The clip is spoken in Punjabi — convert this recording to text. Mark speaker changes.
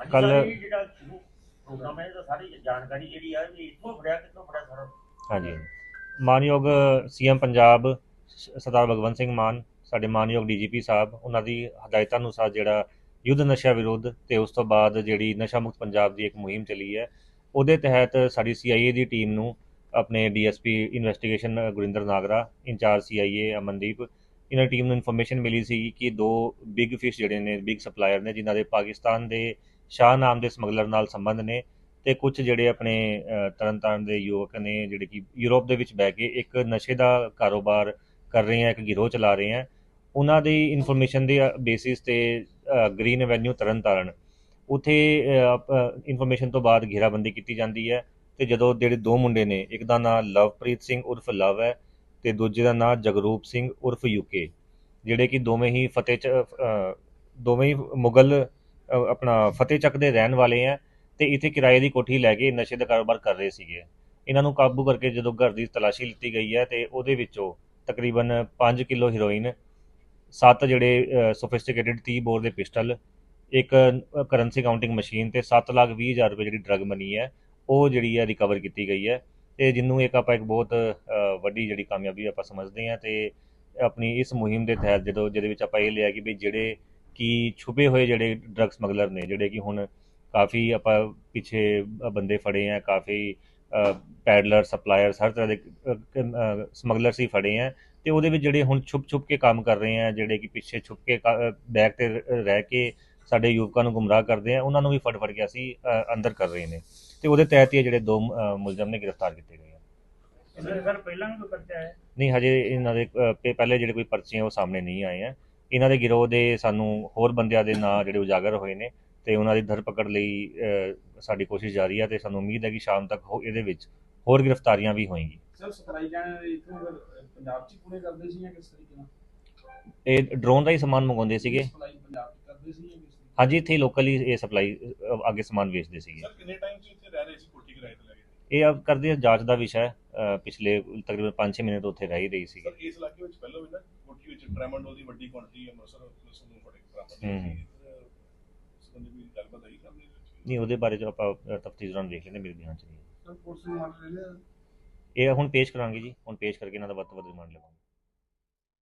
Speaker 1: ਇਹ ਜਿਹੜਾ ਪ੍ਰੋਗਰਾਮ ਹੈ ਇਹਦਾ ਸਾਰੀ ਜਾਣਕਾਰੀ ਜਿਹੜੀ ਆ ਇਹ ਇੱਥੋਂ ਫੜਿਆ ਕਿੱਥੋਂ ਫੜਿਆ ਸਾਰਾ?
Speaker 2: ਹਾਂਜੀ। ਮਾਨਯੋਗ ਸੀਐਮ ਪੰਜਾਬ ਸਰਦਾਰ ਭਗਵੰਤ ਸਿੰਘ ਮਾਨ ਸਾਡੇ ਮਾਨਯੋਗ ਡੀਜੀਪੀ ਸਾਹਿਬ ਉਹਨਾਂ ਦੀ ਹਦਾਇਤਾਂ ਅਨੁਸਾਰ ਜਿਹੜਾ ਯੁੱਧ ਨਸ਼ਾ ਵਿਰੁੱਧ ਤੇ ਉਸ ਤੋਂ ਬਾਅਦ ਜਿਹੜੀ ਨਸ਼ਾ ਮੁਕਤ ਪੰਜਾਬ ਦੀ ਇੱਕ ਮੁਹਿੰਮ ਚੱਲੀ ਹੈ ਉਹਦੇ ਤਹਿਤ ਸਾਡੀ ਸੀਆਈਏ ਦੀ ਟੀਮ ਨੂੰ ਆਪਣੇ DSP investigation Gurinder Nagra in charge CIA Amandeep ਇਹਨਾਂ ਟੀਮ ਨੂੰ ਇਨਫੋਰਮੇਸ਼ਨ ਮਿਲੀ ਸੀ ਕਿ ਦੋ ਬਿਗ ਫਿਸ਼ ਜਿਹੜੇ ਨੇ ਬਿਗ ਸਪਲਾਇਰ ਨੇ ਜਿਨ੍ਹਾਂ ਦੇ ਪਾਕਿਸਤਾਨ ਦੇ ਸ਼ਾਹ ਨਾਮ ਦੇ ਸਮਗਲਰ ਨਾਲ ਸੰਬੰਧ ਨੇ ਤੇ ਕੁਝ ਜਿਹੜੇ ਆਪਣੇ ਤਰਨਤਾਰਨ ਦੇ ਯੁਵਕ ਨੇ ਜਿਹੜੇ ਕਿ ਯੂਰਪ ਦੇ ਵਿੱਚ ਬਹਿ ਕੇ ਇੱਕ ਨਸ਼ੇ ਦਾ ਕਾਰੋਬਾਰ ਕਰ ਰਹੇ ਆ, ਇੱਕ ਗਿਰੋਹ ਚਲਾ ਰਹੇ ਆ, ਉਹਨਾਂ ਦੀ ਇਨਫੋਰਮੇਸ਼ਨ ਦੇ ਬੇਸਿਸ ਤੇ ਗ੍ਰੀਨ ਐਵੈਨਿਊ ਤਰਨਤਾਰਨ। ਉਥੇ ਇਨਫੋਰਮੇਸ਼ਨ ਤੋਂ ਬਾਅਦ ਘੇਰਾਬੰਦੀ ਕੀਤੀ ਜਾਂਦੀ ਹੈ ਤੇ ਜਦੋਂ ਜਿਹੜੇ ਦੋ ਮੁੰਡੇ ਨੇ, ਇੱਕ ਦਾ ਨਾਮ ਲਵਪ੍ਰੀਤ ਸਿੰਘ ਉਰਫ ਲਵ ਹੈ ਤੇ ਦੂਜੇ ਦਾ ਨਾਮ ਜਗਰੂਪ ਸਿੰਘ ਉਰਫ ਯੂਕੇ ਜਿਹੜੇ ਕਿ ਦੋਵੇਂ ਹੀ ਫਤਿਹ ਚ ਦੋਵੇਂ ਹੀ ਮੁਗਲ ਆਪਣਾ ਫਤਿਹ ਚੱਕ ਦੇ ਰਹਿਣ ਵਾਲੇ ਆ ਤੇ ਇੱਥੇ ਕਿਰਾਏ ਦੀ ਕੋਠੀ ਲੈ ਕੇ ਨਸ਼ੇ ਦਾ ਕਾਰੋਬਾਰ ਕਰ ਰਹੇ ਸੀਗੇ। ਇਹਨਾਂ ਨੂੰ ਕਾਬੂ ਕਰਕੇ ਜਦੋਂ ਘਰ ਦੀ ਤਲਾਸ਼ੀ ਲਿੱਤੀ ਗਈ ਹੈ ਤੇ ਉਹਦੇ ਵਿੱਚੋਂ ਤਕਰੀਬਨ 5 ਕਿਲੋ ਹੀਰੋਇਨ, ਸੱਤ ਜਿਹੜੇ ਸੋਫਿਸਟੀਕੇਟਿਡ 30 ਬੋਰ ਦੇ ਪਿਸਟਲ, ਇੱਕ ਕਰੰਸੀ ਕਾਊਂਟਿੰਗ ਮਸ਼ੀਨ ਤੇ 7 ਲੱਖ 20 ਹਜ਼ਾਰ ਰੁਪਏ ਜਿਹੜੀ ਡਰਗ ਮਨੀ ਹੈ, ਉਹ ਜਿਹੜੀ ਹੈ ਰਿਕਵਰ ਕੀਤੀ ਗਈ ਹੈ। ਤੇ ਜਿਹਨੂੰ ਇੱਕ ਆਪਾਂ ਇੱਕ ਬਹੁਤ ਵੱਡੀ ਜਿਹੜੀ ਕਾਮਯਾਬੀ ਆਪਾਂ ਸਮਝਦੇ ਹਾਂ ਤੇ ਆਪਣੀ ਇਸ ਮੁਹਿੰਮ ਦੇ ਤਹਿਤ ਜਦੋਂ, ਜਿਹਦੇ ਵਿੱਚ ਆਪਾਂ ਇਹ ਲਿਆ ਕਿ ਵੀ ਜਿਹੜੇ ਕਿ ਛੁਪੇ ਹੋਏ ਜਿਹੜੇ ਡਰਗ ਸਮਗਲਰ ਨੇ ਜਿਹੜੇ ਕਿ ਹੁਣ ਕਾਫੀ ਆਪਾਂ ਪਿੱਛੇ ਬੰਦੇ ਫੜੇ ਆ ਕਾਫੀ ਪੈਡਲਰ ਸਪਲਾਇਰਸ ਹਰ ਤਰ੍ਹਾਂ ਦੇ ਸਮਗਲਰ ਸੀ ਫੜੇ ਆ ਤੇ ਉਹਦੇ ਵਿੱਚ ਜਿਹੜੇ ਹੁਣ ਛੁਪ ਛੁਪ ਕੇ ਕੰਮ ਕਰ ਰਹੇ ਆ ਜਿਹੜੇ ਕਿ ਪਿੱਛੇ ਛੁਪ ਕੇ ਬੈਕ ਤੇ ਰਹਿ ਕੇ ਸਾਡੇ ਯੁਵਕਾਂ ਨੂੰ ਗੁੰਮਰਾਹ ਕਰਦੇ ਆ ਉਹਨਾਂ ਨੂੰ ਵੀ ਫੜ ਫੜ ਕੇ ਅਸੀਂ ਅੰਦਰ ਕਰ ਰਹੇ ਨੇ ਤੇ ਉਹਦੇ ਤਹਿਤ ਹੀ ਜਿਹੜੇ ਦੋ ਮੁਲਜ਼ਮ ਨੇ ਗ੍ਰਿਫਤਾਰ ਕੀਤੇ ਗਏ ਆ।
Speaker 3: ਸਰ ਪਹਿਲਾਂ ਵੀ ਕੋਈ ਪਰਚਾ ਹੈ
Speaker 2: ਨਹੀਂ ਹਜੇ ਇਹਨਾਂ ਦੇ ਪਹਿਲੇ ਜਿਹੜੇ ਕੋਈ ਪਰਚੇ ਆ ਉਹ ਸਾਹਮਣੇ ਨਹੀਂ ਆਏ ਆ। ਇਹਨਾਂ ਦੇ ਗਿਰੋਹ ਦੇ ਸਾਨੂੰ ਹੋਰ ਬੰਦਿਆਂ ਦੇ ਨਾਂ ਜਿਹੜੇ ਉਜਾਗਰ ਹੋਏ ਨੇ ਤੇ ਉਹਨਾਂ ਦੀ ਧਰਪਕੜ ਲਈ ਸਾਡੀ ਕੋਸ਼ਿਸ਼ ਜਾਰੀ ਹੈ ਤੇ ਸਾਨੂੰ ਉਮੀਦ ਹੈ ਕਿ ਸ਼ਾਮ ਤੱਕ ਇਹਦੇ ਵਿੱਚ ਹੋਰ ਗ੍ਰਿਫਤਾਰੀਆਂ ਵੀ ਹੋਣਗੀ
Speaker 4: ਸਰ ਸਪਲਾਈ ਜਾਣ ਇਥੋਂ ਪੰਜਾਬ ਚ ਹੀ ਪੂਰੇ ਕਰਦੇ ਸੀ ਜਾਂ ਕਿਸ ਤਰੀਕੇ ਨਾਲ?
Speaker 2: ਇਹ ਡਰੋਨ ਦਾ ਹੀ ਸਮਾਨ ਮੰਗਵਾਉਂਦੇ ਸੀਗੇ।
Speaker 4: ਸੀ
Speaker 2: ਹਾਂਜੀ ਇੱਥੇ ਲੋਕਲੀ ਇਹ ਸਪਲਾਈ ਅੱਗੇ ਸਮਾਨ ਵੇਚਦੇ ਸੀਗੇ।
Speaker 5: ਸਰ ਕਿੰਨੇ ਟਾਈਮ ਚ ਇੱਥੇ ਰਹਿ ਰਹੇ ਸੀ ਕੋਠੀ ਕਿਰਾਏ ਤੇ ਲੈ ਕੇ?
Speaker 2: ਇਹ ਅਬ ਕਰਦੇ ਜਾਂਚ ਦਾ ਵਿਸ਼ਾ ਹੈ। ਪਿਛਲੇ ਤਕਰੀਬਨ 5-6 ਮਹੀਨੇ ਤੋਂ ਉੱਥੇ ਰਹਿ ਹੀ ਰਹੀ ਸੀਗੀ।
Speaker 5: ਸਰ ਇਸ ਇਲਾਕੇ ਵਿੱਚ ਪਹਿਲਾਂ ਵੀ ਨਾ ਕੋਠੀ ਵਿੱਚ ਟ੍ਰੈਮੰਡੋ ਦੀ ਵੱਡੀ ਕੁਆਂਟੀਟੀ ਅੰਮ੍ਰਿਤਸਰ ਪੁਲਿਸ ਨੂੰ ਫੜੇ ਬਰਾਮਦ
Speaker 2: ਹੂੰ।
Speaker 5: ਹੋਈ ਸੀ ਇਸ ਬੰਦੇ ਵੀ ਗੱਲਬਾਤ ਆਈ ਕਰਦੇ ਵਿੱਚ
Speaker 2: ਨਹੀਂ ਉਹਦੇ ਬਾਰੇ ਜੋ ਆਪਾਂ ਤਫਤੀਸ਼ ਦੌਰਾਨ ਦੇਖ ਲੈਂਦੇ ਮੇਰੇ ਧਿਆਨ ਚ ਨਹੀਂ ਹੈ।
Speaker 4: ਸਰ ਪੁਲਿਸ ਨੂੰ ਮੰਨ ਰਹੇ ਨੇ
Speaker 2: ਇਹ ਹੁਣ ਪੇਸ਼ ਕਰਾਂਗੇ ਜੀ ਹੁਣ ਪੇਸ਼ ਕਰਕੇ ਇਹਨਾਂ ਦਾ ਵੱਧ ਤੋਂ ਵੱਧ ਰਿਮਾਂਡ ਲਵਾਂਗੇ